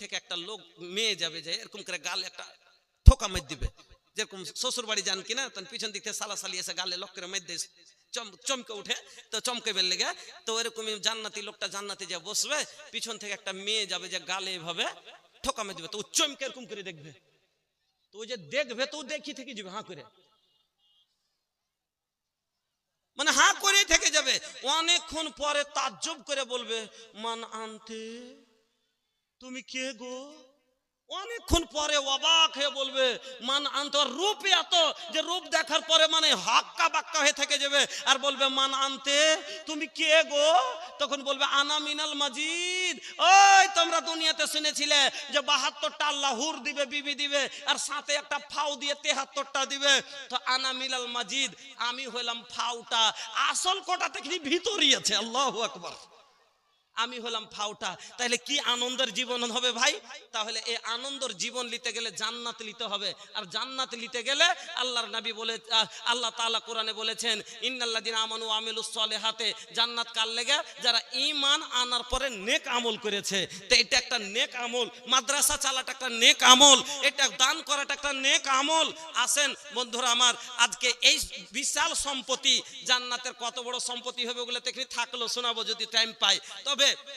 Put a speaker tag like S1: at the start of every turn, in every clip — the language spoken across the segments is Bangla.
S1: থেকে একটা লোক মেয়ে যাবে যে এরকম করে গাল একটা থোকা মার দিবে যেরকম শ্বশুর বাড়ি জান কিনা তার পিছন থেকে সালা সলিয়ে এসে গালে লক করে মার দেয় চমকে ওঠে তো চমকে বেল লাগে তো এরকম জান্নাতি লোকটা জান্নাতে যায় বসবে পিছন থেকে একটা মেয়ে যাবে যে গালে এভাবে থোকা মার দিবে তো উচ্চম এরকম করে দেখবে তো ও যে দেখবে তুই দেখিθηκε জি হ্যাঁ করে মানে হ্যাঁ করে থেকে যাবে অনেকক্ষণ পরে তাজ্জব করে বলবে মান আনতি তুমি কে গো অনেকক্ষণ পরে অবাক হয়ে বলবে মান আন্তর রূপ এত যে রূপ দেখার পরে মানে হাক্কা বাক্কা হয়ে থেকে যাবে আর বলবে মান আনতে তুমি কে গো তখন বলবে আনা মিনাল মাজিদ ওই তোমরা দুনিয়াতে শুনেছিলে যে বাহাত্তরটা লাহুর দিবে বিবি দিবে আর সাথে একটা ফাউ দিয়ে তেহাত্তরটা দিবে তো আনা মিনাল মাজিদ আমি হইলাম ফাউটা আসল কোটা থেকে ভিতরই আছে আল্লাহ আকবার আমি হলাম ফাউটা তাহলে কি আনন্দের জীবন হবে ভাই তাহলে এই আনন্দের জীবন নিতে গেলে জান্নাত নিতে হবে আর জান্নাত নিতে গেলে আল্লাহর নবী বলে আল্লাহ তাআলা কোরআনে বলেছেন ইন্নাল্লাযিনা আমানু আমিলুস হাতে জান্নাত কার লেগে যারা ঈমান আনার পরে নেক আমল করেছে তো এটা একটা নেক আমল মাদ্রাসা চালাটা একটা নেক আমল এটা দান করাটা একটা নেক আমল আসেন বন্ধুরা আমার আজকে এই বিশাল সম্পত্তি জান্নাতের কত বড় সম্পত্তি হবে ওগুলো তো থাকলো শোনাবো যদি টাইম পাই তবে হবে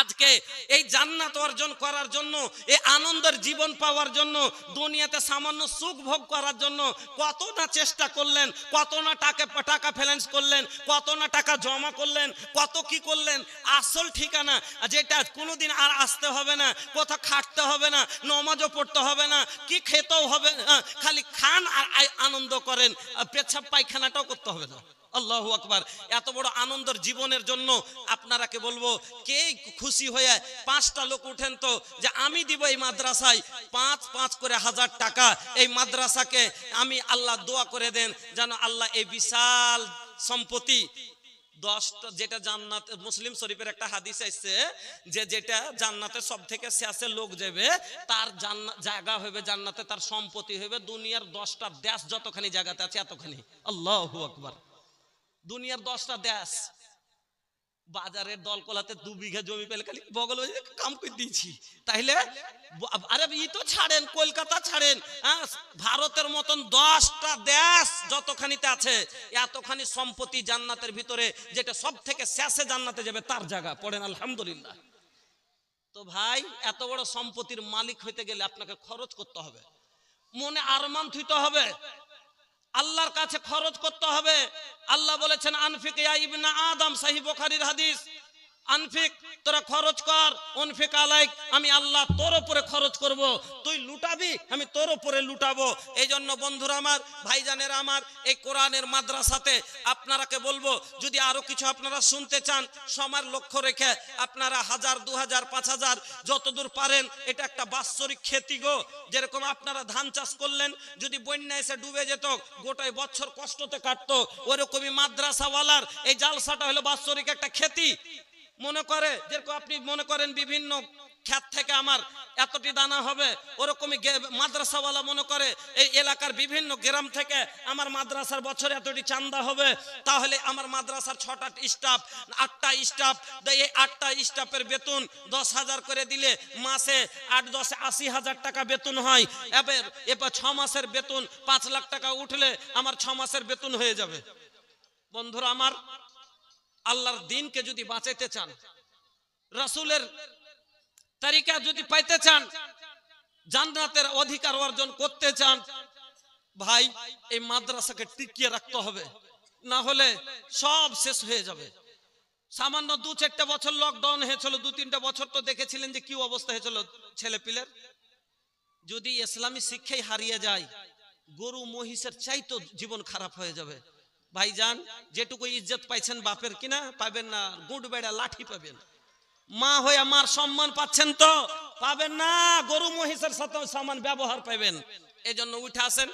S1: আজকে এই জান্নাত অর্জন করার জন্য এই আনন্দের জীবন পাওয়ার জন্য দুনিয়াতে সামান্য সুখ ভোগ করার জন্য কত না চেষ্টা করলেন কত না টাকা টাকা ফেলেন্স করলেন কত না টাকা জমা করলেন কত কি করলেন আসল ঠিকানা যেটা কোনোদিন আর আসতে হবে না কোথাও খাটতে হবে না নমাজও পড়তে হবে না কি খেতেও হবে না খালি খান আর আনন্দ করেন পেছাব পায়খানাটাও করতে হবে না আল্লাহ আকবার এত বড় আনন্দের জীবনের জন্য আপনারাকে বলবো কে খুশি হয়ে পাঁচটা লোক উঠেন তো যে আমি দিব এই মাদ্রাসায় পাঁচ পাঁচ করে হাজার টাকা এই মাদ্রাসাকে আমি আল্লাহ দোয়া করে দেন যেন আল্লাহ এই বিশাল সম্পত্তি দশটা যেটা জান্নাত মুসলিম শরীফের একটা হাদিস আসছে যে যেটা জান্নাতে সব থেকে শেষে লোক যাবে তার জায়গা হবে জান্নাতে তার সম্পত্তি হবে দুনিয়ার দশটা দেশ যতখানি জায়গাতে আছে এতখানি আল্লাহ আকবার দুনিয়ার দশটা দেশ বাজারের দলকলাতে দু বিঘা জমি পেলে খালি বগল কাম করে দিয়েছি তাইলে আরে ই তো ছাড়েন কলকাতা ছাড়েন হ্যাঁ? ভারতের মতন দশটা দেশ যতখানিতে আছে এতখানি সম্পত্তি জান্নাতের ভিতরে যেটা সব থেকে শেষে জান্নাতে যাবে তার জায়গা পড়েন আলহামদুলিল্লাহ তো ভাই এত বড় সম্পত্তির মালিক হইতে গেলে আপনাকে খরচ করতে হবে মনে আরমান থুইতে হবে আল্লাহর কাছে খরচ করতে হবে আল্লাহ বলেছেন আনফিকিয়া ইবনা আদম সাহিব হাদিস আনফিক তোরা খরচ কর অনফিক আলাইক আমি আল্লাহ তোর ওপরে খরচ করব তুই লুটাবি আমি তোর ওপরে লুটাবো এই জন্য বন্ধুরা আমার ভাইজানের আমার এই কোরআনের মাদ্রাসাতে আপনারাকে বলবো যদি আরও কিছু আপনারা শুনতে চান সমার লক্ষ্য রেখে আপনারা হাজার দু হাজার পাঁচ হাজার যতদূর পারেন এটা একটা বাৎসরিক ক্ষতি গো যেরকম আপনারা ধান চাষ করলেন যদি বন্যা এসে ডুবে যেত গোটাই বছর কষ্টতে কাটতো ওরকমই মাদ্রাসাওয়ালার এই জালসাটা হলো বাৎসরিক একটা ক্ষতি মনে করে যেরকম আপনি মনে করেন বিভিন্ন খ্যাত থেকে আমার এতটি দানা হবে ওরকমই মাদ্রাসাওয়ালা মনে করে এই এলাকার বিভিন্ন গ্রাম থেকে আমার মাদ্রাসার বছরে এতটি চান্দা হবে তাহলে আমার মাদ্রাসার ছটা স্টাফ আটটা স্টাফ এই আটটা স্টাফের বেতন দশ হাজার করে দিলে মাসে আট দশে আশি হাজার টাকা বেতন হয় এবার এবার ছ মাসের বেতন পাঁচ লাখ টাকা উঠলে আমার ছ মাসের বেতন হয়ে যাবে বন্ধুরা আমার আল্লাহর দিনকে যদি বাঁচাইতে চান রাসুলের তারিকা যদি পাইতে চান জান্নাতের অধিকার অর্জন করতে চান ভাই এই মাদ্রাসাকে টিকিয়ে রাখতে হবে না হলে সব শেষ হয়ে যাবে সামান্য দু চারটে বছর লকডাউন হয়েছিল দু তিনটা বছর তো দেখেছিলেন যে কি অবস্থা হয়েছিল ছেলে পিলের যদি ইসলামী শিক্ষাই হারিয়ে যায় গরু মহিষের চাইতো জীবন খারাপ হয়ে যাবে ভাইজান যেটুকু ইজ্জত পাইছেন বাপের কিনা পাবেন না গুড বেড়া লাঠি পাবেন মা হয়ে আমার সম্মান পাচ্ছেন তো পাবেন না গরু মহিষের সাথে সম্মান ব্যবহার পাবেন এজন্য উঠে আসেন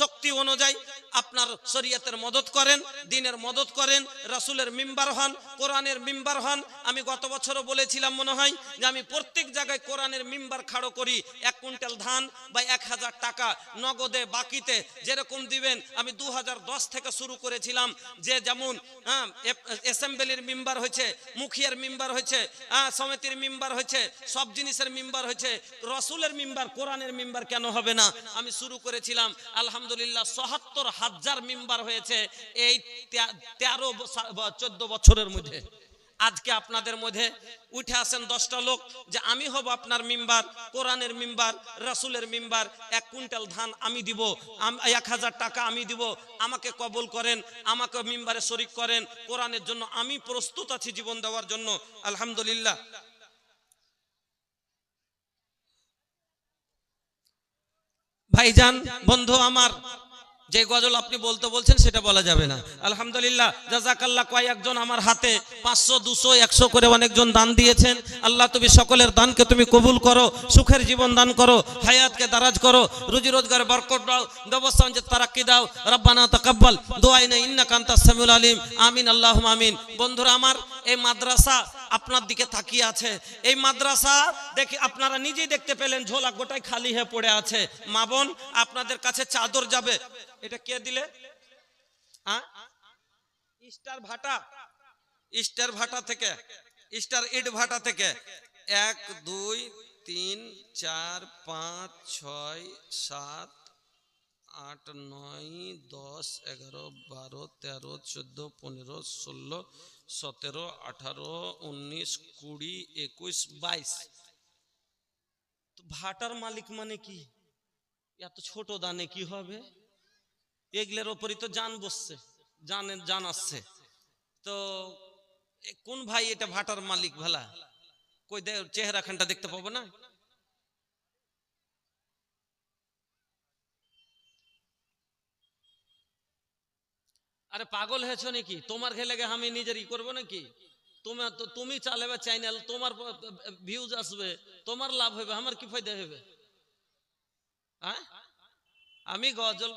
S1: শক্তি অনুযায়ী আপনার শরিয়াতের মদত করেন দিনের মদত করেন রাসুলের মিম্বার হন কোরআনের মিম্বার হন আমি গত বছরও বলেছিলাম মনে হয় যে আমি প্রত্যেক জায়গায় কোরআনের মিম্বার খাড়ো করি এক কুইন্টাল ধান বা এক হাজার টাকা নগদে বাকিতে যেরকম দিবেন আমি দু থেকে শুরু করেছিলাম যে যেমন অ্যাসেম্বলির মিম্বার হয়েছে মুখিয়ার মিম্বার হয়েছে সমিতির মিম্বার হয়েছে সব জিনিসের মিম্বার হয়েছে রসুলের মিম্বার কোরআনের মিম্বার কেন হবে না আমি শুরু করে করেছিলাম আলহামদুলিল্লাহ সহাত্তর হাজার মেম্বার হয়েছে এই তেরো চোদ্দ বছরের মধ্যে আজকে আপনাদের মধ্যে উঠে আসেন দশটা লোক যে আমি হব আপনার মিম্বার কোরআনের মিম্বার রাসুলের মিম্বার এক কুইন্টাল ধান আমি দিব এক হাজার টাকা আমি দিব আমাকে কবল করেন আমাকে মিম্বারে শরিক করেন কোরআনের জন্য আমি প্রস্তুত আছি জীবন দেওয়ার জন্য আলহামদুলিল্লাহ ভাইজান বন্ধু আমার যে গজল আপনি বলতে বলছেন সেটা বলা যাবে না আলহামদুলিল্লাহ জাজাকাল্লা কয়েকজন আমার হাতে পাঁচশো দুশো একশো করে অনেকজন দান দিয়েছেন আল্লাহ তুমি সকলের দানকে তুমি কবুল করো সুখের জীবন দান করো হায়াতকে দারাজ করো রুজি রোজগার বরকট দাও ব্যবস্থা তারাক্কি দাও রব্বানা দোয়াই না ইন্না কান্তা সামিউল আলিম আমিন আল্লাহ আমিন বন্ধুরা আমার এই মাদ্রাসা আপনার দিকে তাকিয়ে আছে এই মাদ্রাসা দেখে আপনারা নিজেই দেখতে পেলেন ঝোলা গোটায় খালি হয়ে পড়ে আছে মা বোন আপনাদের কাছে চাদর যাবে এটা কে দিলে হ্যাঁ? ইস্টার ভাটা ইস্টার ভাটা থেকে ইস্টার ইট ভাটা থেকে এক দুই তিন চার পাঁচ ছয় সাত আট নয় দশ এগারো বারো তেরো চোদ্দো পনেরো ষোলো সতেরো আঠারো উনিশ কুড়ি একুশ বাইশ ভাটার মালিক মানে কি এত ছোট দানে কি হবে এগুলোর ওপরই তো যান বসছে জানে যান আসছে তো কোন ভাই এটা ভাটার মালিক ভালা কই দেয় চেহারাখানটা দেখতে পাবো না আরে পাগল হয়েছ নাকি তোমার খেলে গে আমি নিজের ই করবো নাকি তোমার তুমি চালাবে চ্যানেল তোমার ভিউজ আসবে তোমার লাভ হবে আমার কি ফায়দা হবে হ্যাঁ আমি গজল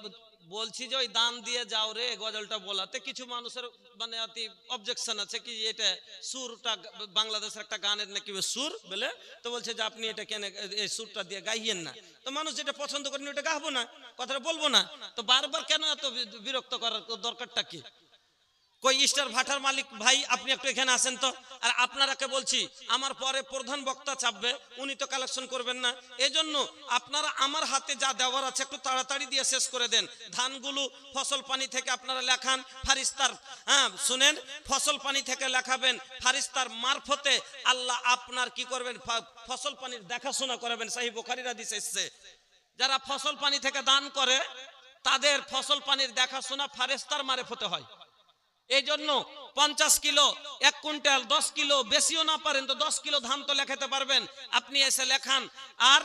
S1: বলছি যে ওই দান দিয়ে যাও রে গজলটা বলাতে কিছু মানুষের মানে অতি অবজেকশন আছে কি এটা সুরটা বাংলাদেশের একটা গানের নাকি সুর বলে তো বলছে যে আপনি এটা কেন এই সুরটা দিয়ে গাইয়েন না তো মানুষ যেটা পছন্দ করেন ওটা গাহবো না কথাটা বলবো না তো বারবার কেন এত বিরক্ত করার দরকারটা কি কই ইস্টার ভাটার মালিক ভাই আপনি একটু এখানে আসেন তো আর আপনারাকে বলছি আমার পরে প্রধান বক্তা চাপবে উনি তো কালেকশন করবেন না এজন্য আপনারা আমার হাতে যা দেওয়ার আছে একটু তাড়াতাড়ি দিয়ে শেষ করে দেন ধানগুলো ফসল পানি থেকে আপনারা লেখান ফারিস্তার হ্যাঁ শুনেন ফসল পানি থেকে লেখাবেন ফারিস্তার মারফতে আল্লাহ আপনার কি করবেন ফসল পানির দেখাশোনা করাবেন সাহি বোখারিরা দিছে এসছে যারা ফসল পানি থেকে দান করে তাদের ফসল পানির দেখাশোনা ফারেস্তার মারফতে হয় এই জন্য পঞ্চাশ কিলো এক কুইন্টাল দশ কিলো বেশিও না পারেন তো দশ কিলো ধান তো লেখাতে পারবেন আপনি এসে লেখান আর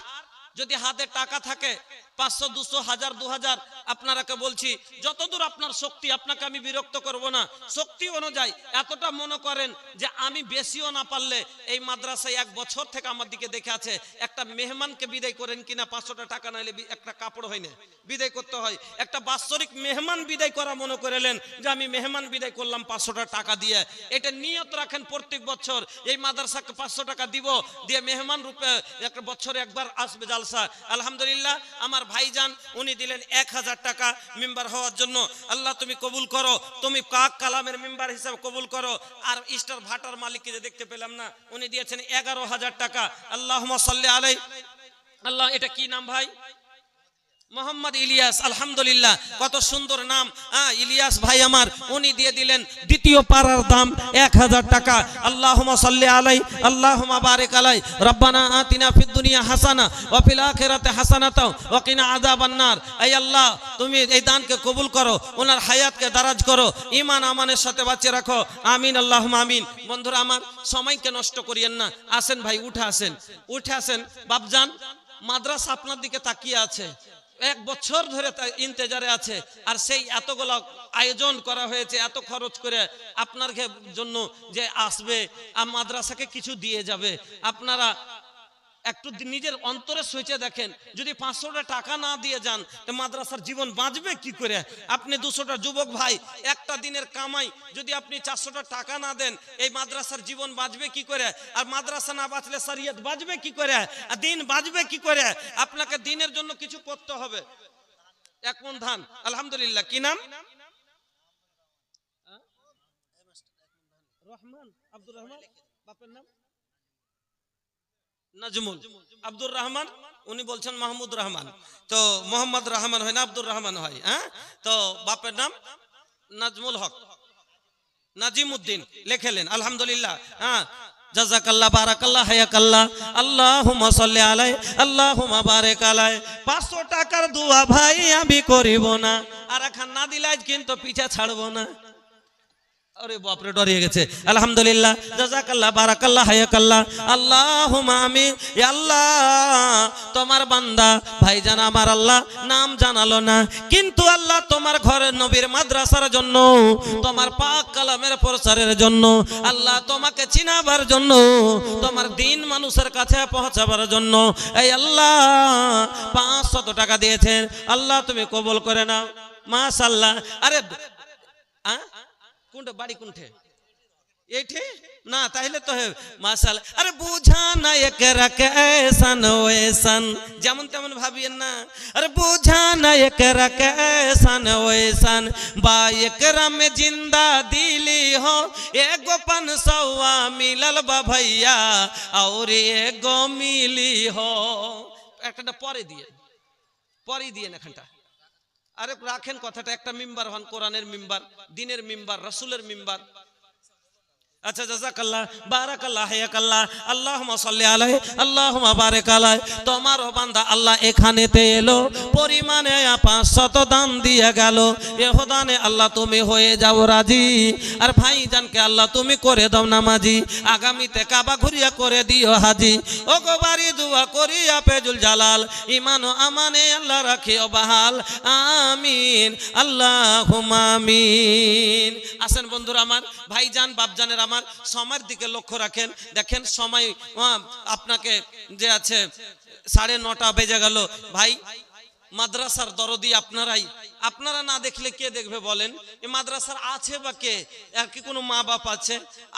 S1: যদি হাতে টাকা থাকে পাঁচশো দুশো হাজার দু হাজার আপনারাকে বলছি যতদূর আপনার শক্তি আপনাকে আমি বিরক্ত করব না শক্তি অনুযায়ী এতটা মনে করেন যে আমি বেশিও না পারলে এই মাদ্রাসায় এক বছর থেকে আমার দিকে দেখে আছে একটা মেহমানকে বিদায় করেন কিনা পাঁচশোটা টাকা নাইলে একটা কাপড় হয় না বিদায় করতে হয় একটা বাৎসরিক মেহমান বিদায় করা মনে করেলেন যে আমি মেহমান বিদায় করলাম পাঁচশোটা টাকা দিয়ে এটা নিয়ত রাখেন প্রত্যেক বছর এই মাদ্রাসাকে পাঁচশো টাকা দিব দিয়ে মেহমান রূপে একটা বছরে একবার আসবে জালসা আলহামদুলিল্লাহ আমার ভাইজান উনি দিলেন এক হাজার টাকা মেম্বার হওয়ার জন্য আল্লাহ তুমি কবুল করো তুমি কাক কালামের মেম্বার হিসাবে কবুল করো আর ইস্টার ভাটার মালিককে যে দেখতে পেলাম না উনি দিয়েছেন এগারো হাজার টাকা আল্লাহ সাল্লি আলাই আল্লাহ এটা কি নাম ভাই মোহাম্মদ ইলিয়াস আলহামদুলিল্লাহ কত সুন্দর নাম আহ হ্যাঁ, ইলিয়াস ভাই আমার উনি দিয়ে দিলেন দ্বিতীয় পাড়ার দাম এক হাজার টাকা আল্লাহ আলাই আল্লাহ বারেক আলাই রব্বানা আতিনা ফিদুনিয়া হাসানা ওফিল আখেরাতে হাসানাতাও ওকিনা আদাবান্নার এই আল্লাহ তুমি এই দানকে কবুল করো ওনার হায়াতকে দারাজ করো ইমান আমানের সাথে বাঁচিয়ে রাখো আমিন আল্লাহ আমিন বন্ধুরা আমার সময়কে নষ্ট করিয়েন না আসেন ভাই উঠে আসেন উঠে আসেন বাপজান মাদ্রাসা আপনার দিকে তাকিয়ে আছে এক বছর ধরে ইন্তেজারে আছে আর সেই এতগুলো আয়োজন করা হয়েছে এত খরচ করে আপনার জন্য যে আসবে আর মাদ্রাসাকে কিছু দিয়ে যাবে আপনারা একটু নিজের অন্তরে সইচে দেখেন যদি পাঁচশোটা টাকা না দিয়ে যান তো মাদ্রাসার জীবন বাঁচবে কি করে আপনি দুশোটা যুবক ভাই একটা দিনের কামাই যদি আপনি চারশোটা টাকা না দেন এই মাদ্রাসার জীবন বাঁচবে কি করে আর মাদ্রাসা না বাঁচলে সারিয়ত বাঁচবে কি করে আর দিন বাঁচবে কি করে আপনাকে দিনের জন্য কিছু করতে হবে এক মন ধান আলহামদুলিল্লাহ কি নাম রহমান আব্দুর রহমান বাপের নাম নাজমুল আব্দুর রহমান উনি বলছেন মাহমুদ রহমান তো মোহাম্মদ রহমান হয় না আব্দুর রহমান হয় হ্যাঁ তো বাপের নাম নাজমুল হক নাজিম উদ্দিন লেখেলেন আলহামদুলিল্লাহ হ্যাঁ জাজাকাল্লাহ বারাকাল্লাহ হায়াকাল্লাহ আল্লাহুম্মা সাল্লি আলাই আল্লাহুম্মা বারিক আলাই 500 টাকার দোয়া ভাই আমি করিব না আর খান না দিলাই কিন্তু পিছা ছাড়বো না আরে বাপরে ডরিয়ে গেছে আলহামদুলিল্লাহ জাজাকাল্লাহ বারাকাল্লাহ হায়াকাল্লাহ আল্লাহ আমি আল্লাহ তোমার বান্দা ভাইজান আমার আল্লাহ নাম জানালো না কিন্তু আল্লাহ তোমার ঘরের নবীর মাদ্রাসার জন্য তোমার পাক কালামের প্রসারের জন্য আল্লাহ তোমাকে চিনাবার জন্য তোমার দিন মানুষের কাছে পৌঁছাবার জন্য এই আল্লাহ পাঁচশত টাকা দিয়েছেন আল্লাহ তুমি কবল করে নাও মাশাল্লাহ আরে হ্যাঁ কোনটা বাড়ি কোনঠে এইঠে না তাহলে তো মাসাল আরে বুঝা না একরা কেসান ওয়েসান যেমন তেমন ভাবিয়েন না আরে বুঝা না একরা কেসান ওয়েসান বা একরা মে জিন্দা দিলি হো এগো পান সওয়া মিলল বা ভাইয়া আর এগো মিলি হো একটা পরে দিয়ে পরে দিয়ে এখানটা আরে রাখেন কথাটা একটা মিম্বার হন কোরআনের মিম্বার দিনের মিম্বার রসুলের মিম্বার আচ্ছা জাজাকাল্লাহ বারাকাল্লাহ হায়াকাল্লাহ আল্লাহুম্মা সাল্লি আলাই আল্লাহুম্মা বারিক আলাইহি তোমার বান্দা আল্লাহ এখানেতে এলো পরিমাণে 500 দান দিয়ে গেল ইহদানে আল্লাহ তুমি হয়ে যাও রাজি আর জানকে আল্লাহ তুমি করে দাও নামাজি আগামীতে কাবা ঘুরিয়া করে দিও হাজি ও গোবারি দুয়া করিয়া পেজুল জালাল ইমান ও আমানে আল্লাহ রাখিও বাহাল আমিন আল্লাহ আমিন আসেন বন্ধুরা আমার বাপ জানের আমার সময়ের দিকে লক্ষ্য রাখেন দেখেন সময় আপনাকে যে আছে সাড়ে নটা বেজে গেল ভাই মাদ্রাসার দরদি আপনারাই আপনারা না দেখলে কে দেখবে বলেন এ মাদ্রাসার আছে বা কে আর কি কোনো মা বাপ আছে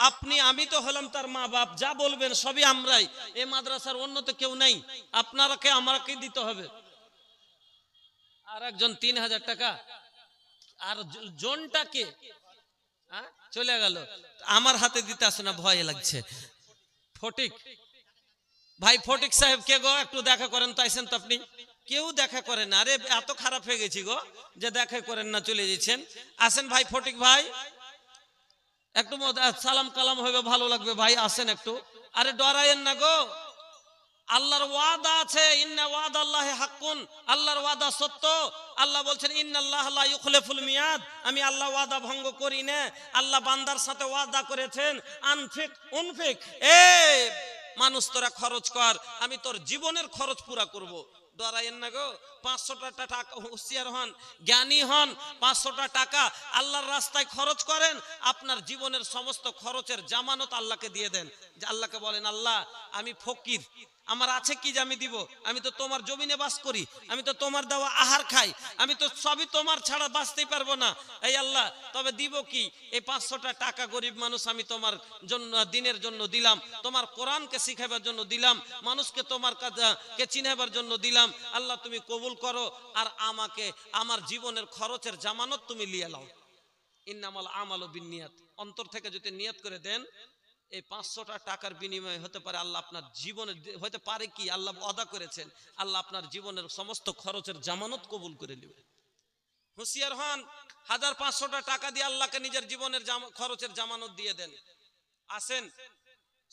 S1: আপনি আমি তো হলাম তার মা বাপ যা বলবেন সবই আমরাই এ মাদ্রাসার অন্য তো কেউ নাই আপনারাকে আমাকে দিতে হবে আর একজন তিন হাজার টাকা আর জনটাকে হ্যাঁ? চলে গেল আমার হাতে দিতে আসে না ভয় লাগছে ফটিক ভাই ফটিক সাহেব কে গো একটু দেখা করেন তো আইসেন তো আপনি কেউ দেখা করেন না আরে এত খারাপ হয়ে গেছি গো যে দেখা করেন না চলে যাচ্ছেন আসেন ভাই ফটিক ভাই একটু সালাম কালাম হবে ভালো লাগবে ভাই আসেন একটু আরে ডরায়েন না গো আল্লাহর ওয়াদা আছে ইন্না ওয়াদ আল্লাহ হাক্কুন আল্লাহর ওয়াদা সত্য আল্লাহ বলছেন ইন্নাল্লাহ লা ইউখলিফুল মিয়াদ আমি আল্লাহ ওয়াদা ভঙ্গ করি না আল্লাহ বান্দার সাথে ওয়াদা করেছেন আনফিক উনফিক এ মানুষ তোরা খরচ কর আমি তোর জীবনের খরচ পুরা করব ডরাইন না গো পাঁচশোটা টাকা হুঁশিয়ার হন জ্ঞানী হন পাঁচশোটা টাকা আল্লাহর রাস্তায় খরচ করেন আপনার জীবনের সমস্ত খরচের জামানত আল্লাহকে দিয়ে দেন আল্লাহকে বলেন আল্লাহ আমি ফকির আমার আছে কি যে আমি দিব আমি তো তোমার জমিনে বাস করি আমি তো তোমার দেওয়া আহার খাই আমি তো সবই তোমার ছাড়া বাঁচতেই পারবো না এই আল্লাহ তবে দিব কি এই পাঁচশোটা টাকা গরিব মানুষ আমি তোমার জন্য দিনের জন্য দিলাম তোমার কোরআনকে শিখাবার জন্য দিলাম মানুষকে তোমার কে চিনাবার জন্য দিলাম আল্লাহ তুমি কবুল করো আর আমাকে আমার জীবনের খরচের জামানত তুমি লিয়ে লাও ইন্নামাল আমাল বিনিয়াত অন্তর থেকে যদি নিয়াত করে দেন এই পাঁচশোটা টাকার বিনিময়ে হতে পারে আল্লাহ আপনার জীবনের হতে পারে কি আল্লাহ অদা করেছেন আল্লাহ আপনার জীবনের সমস্ত খরচের জামানত কবুল করে নেবেন হুঁশিয়ার হন হাজার পাঁচশোটা টাকা দিয়ে আল্লাহকে নিজের জীবনের খরচের জামানত দিয়ে দেন আসেন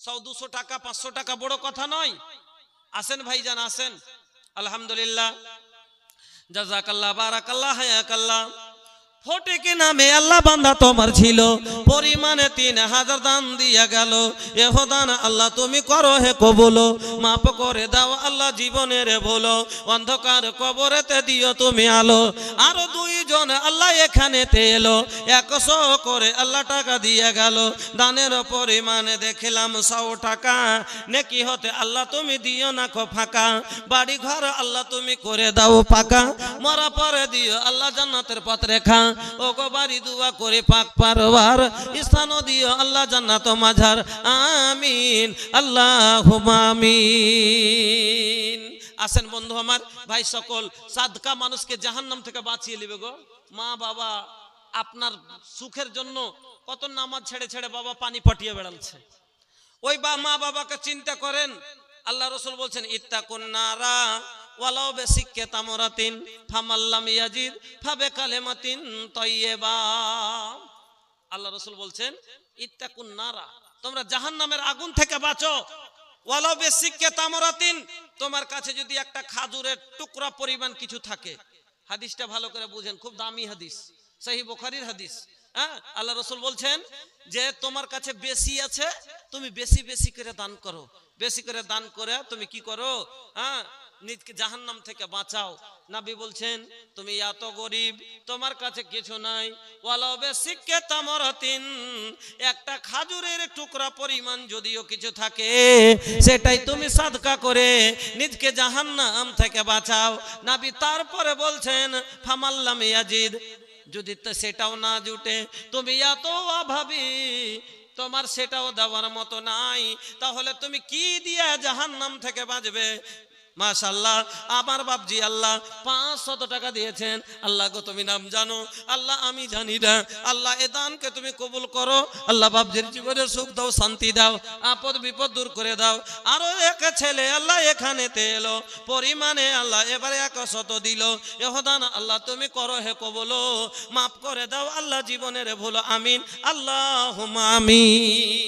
S1: সব দুশো টাকা পাঁচশো টাকা বড় কথা নয় আসেন ভাইজান আসেন আলহামদুলিল্লাহ জাজাকাল্লাহ বারাকাল্লাহ হায়াকাল্লাহ ফটেকে নামে আল্লাহ বান্দা তোমার ছিল পরিমাণে তিন হাজার দান দিয়া গেল এহ দান আল্লাহ তুমি করো হে কবুলো মাপ করে দাও আল্লাহ জীবনের বলো অন্ধকার কবরেতে দিও তুমি আলো আরো দুইজন আল্লাহ এখানেতে এলো একশো করে আল্লাহ টাকা দিয়া গেল দানের পরিমাণে দেখলাম সও টাকা নেকি হতে আল্লাহ তুমি দিও না খো ফাঁকা বাড়ি ঘর আল্লাহ তুমি করে দাও ফাঁকা মরা পরে দিও আল্লাহ জান্নাতের পথ রেখা আসেন বন্ধু আমার ভাই সকল সাদকা মানুষকে জাহান্নাম থেকে বাঁচিয়ে নেবে গো মা বাবা আপনার সুখের জন্য কত নামাজ ছেড়ে ছেড়ে বাবা পানি পাঠিয়ে বেড়ালছে ওই বা মা বাবাকে চিন্তা করেন আল্লাহ রসুল বলছেন ইত্তাকুন নারা ওয়ালাও বেসিককে তামরাতিন ফামাল্লাম ইয়াজিদ ফাবে কালেমাতিন তৈয়েবা আল্লাহ রসুল বলছেন ইত্তাকুন নারা তোমরা জাহান্নামের আগুন থেকে বাঁচো ওয়ালাও বেসিককে তামরাতিন তোমার কাছে যদি একটা খাজুরের টুকরা পরিমাণ কিছু থাকে হাদিসটা ভালো করে বুঝেন খুব দামি হাদিস সহি বুখারীর হাদিস হ্যাঁ আল্লাহ রসুল বলছেন যে তোমার কাছে বেশি আছে তুমি বেশি বেশি করে দান করো বেশি করে দান করে তুমি কি করো হ্যাঁ নিজকে জাহান্নাম থেকে বাঁচাও নাবি বলছেন তুমি এত গরিব তোমার কাছে কিছু নাই ওয়ালবে তামর হতিন একটা খাজুরের টুকরা পরিমাণ যদিও কিছু থাকে সেটাই তুমি সাদকা করে নিজকে জাহান্নাম থেকে বাঁচাও নাবি তারপরে বলছেন ফামাল্লাম ইয়াজিদ যদি সেটাও না জুটে তুমি এত অভাবী তোমার সেটাও দেওয়ার মতো নাই তাহলে তুমি কি দিয়ে জাহান্নাম থেকে বাঁচবে মাশাল্লাহ আমার বাপজি আল্লাহ পাঁচশত টাকা দিয়েছেন আল্লাহ গো তুমি নাম জানো আল্লাহ আমি জানি না আল্লাহ এ দানকে তুমি কবুল করো আল্লাহ বাপজির জীবনে সুখ দাও শান্তি দাও আপদ বিপদ দূর করে দাও আরও এক ছেলে আল্লাহ এখানে এলো পরিমাণে আল্লাহ এবারে এক শত দিল এহদান আল্লাহ তুমি করো হে কবল মাফ করে দাও আল্লাহ জীবনের ভুল আমিন আল্লাহ আমিন